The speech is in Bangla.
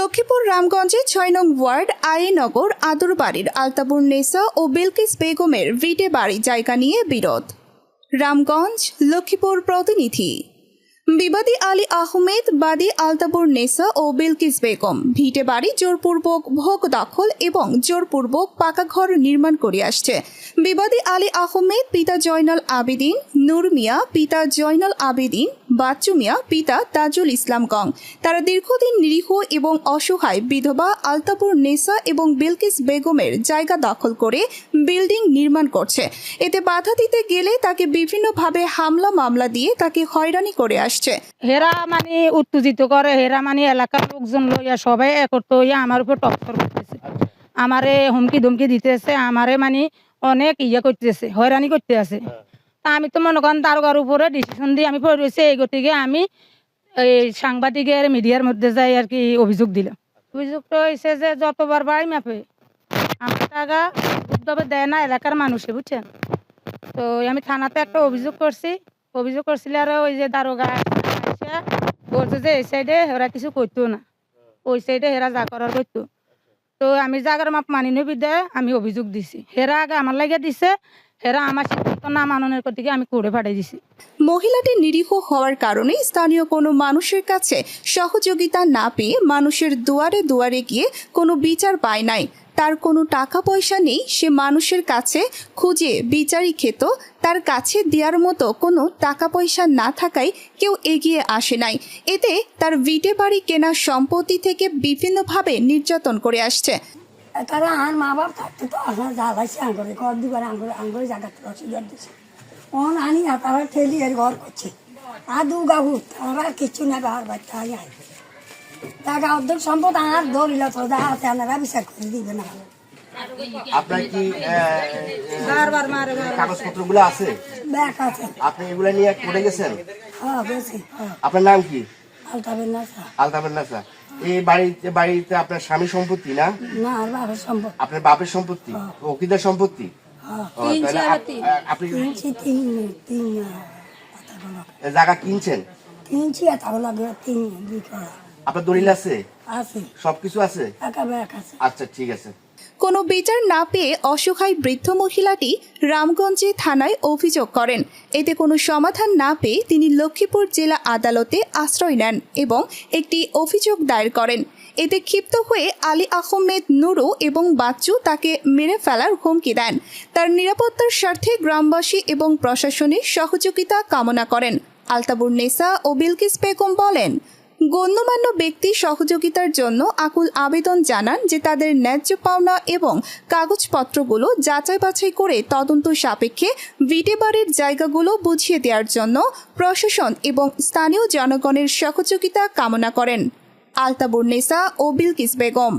লক্ষ্মীপুর রামগঞ্জে ছয় নং ওয়ার্ড আইনগর আদরবাড়ির আলতাবুর নেসা ও বিলকিস বেগমের ভিটে বাড়ি জায়গা নিয়ে বিরোধ। রামগঞ্জ, লক্ষ্মীপুর প্রতিনিধি। বিবাদী আলী আহমেদ, বাদী আলতাবুর নেসা ও বিলকিস বেগম ভিটে বাড়ি জোরপূর্বক ভোগ দখল এবং জোরপূর্বক পাকা ঘর নির্মাণ করে আসছে। বিবাদী আলী আহমেদ, পিতা জয়নাল আবেদিন, নূর মিয়া, পিতা জয়নাল আবেদিন বাচ্চু মিয়া পিতা তাজুল ইসলাম গং। তারা দীর্ঘদিন নিরীহ এবং অসহায় বিধবা আলতাপুর নেসা এবং বিলকিস বেগমের জায়গা দখল করে বিল্ডিং নির্মাণ করছে। এতে বাধা দিতে গেলে তাকে বিভিন্নভাবে হামলা মামলা দিয়ে তাকে হয়রানি করে আসছে। হেরা মানে উত্তেজিত করে হেরা মানে এলাকার লোকজন লইয়া সবাই একত্র হইয়া আমার উপর টক্কর করতেছে। আমারে হুমকি ধুমকি দিতেছে আমারে মানে অনেক ইয়ে করতেছে হয়রানি করতে আছে তা আমি তো মনে করেন তারকার উপরে ডিসিশন দিয়ে আমি পড়ে রয়েছি। এই গতিকে আমি এই সাংবাদিকের মিডিয়ার মধ্যে যাই আর কি অভিযোগ দিলাম। অভিযোগটা হয়েছে যে যতবার বাড়ি মাপে আমার টাকা উদ্যোগে দেয় না এলাকার মানুষে, বুঝছেন? তো আমি থানাতে একটা অভিযোগ করছি। অভিযোগ করছিল আর ওই যে দারোগা বলছে যে এই সাইডে ওরা কিছু করতো না। ওই সাইডে হেরা যা করার করতো। তো আমি জাগার মাপ মানি নবি আমি অভিযোগ দিছি। হেরা আগে আমার লাগে দিছে হেরা আমার সিদ্ধান্ত না মাননের কতিকে আমি করে পাঠিয়ে দিছি। মহিলাটি নিরীহ হওয়ার কারণে স্থানীয় কোনো মানুষের কাছে সহযোগিতা না পেয়ে মানুষের দুয়ারে দুয়ারে গিয়ে কোনো বিচার পায় নাই। তার কোনো টাকা পয়সা নেই, সে মানুষের কাছে খুঁজে বিচারই খেত। তার কাছে দেওয়ার মতো কোনো টাকা পয়সা না থাকায় কেউ এগিয়ে আসে নাই। এতে তার ভিটে বাড়ি কেনা সম্পত্তি থেকে বিভিন্নভাবে নির্যাতন করে আসছে। তারা আর মা বাপ থাকতে তো আপনার জ্বালাইছে আঙ্গরে ঘর দুবার আঙ্গরে আঙ্গরে দিছে। অন আনি আর তারা ঠেলি এর ঘর করছে। আর দু গাবু তারা কিছু না বাবার বাচ্চা আই আই টাকা অর্ধেক সম্পদ আর ধরিল তো যা আছে আপনারা বিচার করে দিবে না। আপনার কি বারবার মারে কাগজপত্রগুলো আছে? আছে। আপনি এগুলা নিয়ে কোর্টে গেছেন? হ্যাঁ বেশি হ্যাঁ। আপনার নাম কি? আলতাবেন না স্যার। নাসা এই বাড়িতে বাড়িতে আপনার স্বামী সম্পত্তি না? না বাবার সম্পদ আপনার বাপের সম্পত্তি? ওকিদের সম্পত্তি? হ্যাঁ আপনি জায়গা কিনছেন? কিনছি আপনার দলিল আছে? আছে। সবকিছু আছে। আচ্ছা ঠিক আছে। কোনো বিচার না পেয়ে অসহায় বৃদ্ধ মহিলাটি রামগঞ্জে থানায় অভিযোগ করেন। এতে কোনো সমাধান না পেয়ে তিনি লক্ষ্মীপুর জেলা আদালতে আশ্রয় নেন এবং একটি অভিযোগ দায়ের করেন। এতে ক্ষিপ্ত হয়ে আলী আহমেদ নুরু এবং বাচ্চু তাকে মেরে ফেলার হুমকি দেন। তার নিরাপত্তার স্বার্থে গ্রামবাসী এবং প্রশাসনের সহযোগিতা কামনা করেন। আলতাবুর নেসা ও বিলকিস বেগম বলেন গণ্যমান্য ব্যক্তি সহযোগিতার জন্য আকুল আবেদন জানান যে তাদের ন্যায্য পাওনা এবং কাগজপত্রগুলো যাচাই বাছাই করে তদন্ত সাপেক্ষে ভিটেবাড়ির জায়গাগুলো বুঝিয়ে দেওয়ার জন্য প্রশাসন এবং স্থানীয় জনগণের সহযোগিতা কামনা করেন। আলতাবুর নেসা ও বিলকিস বেগম।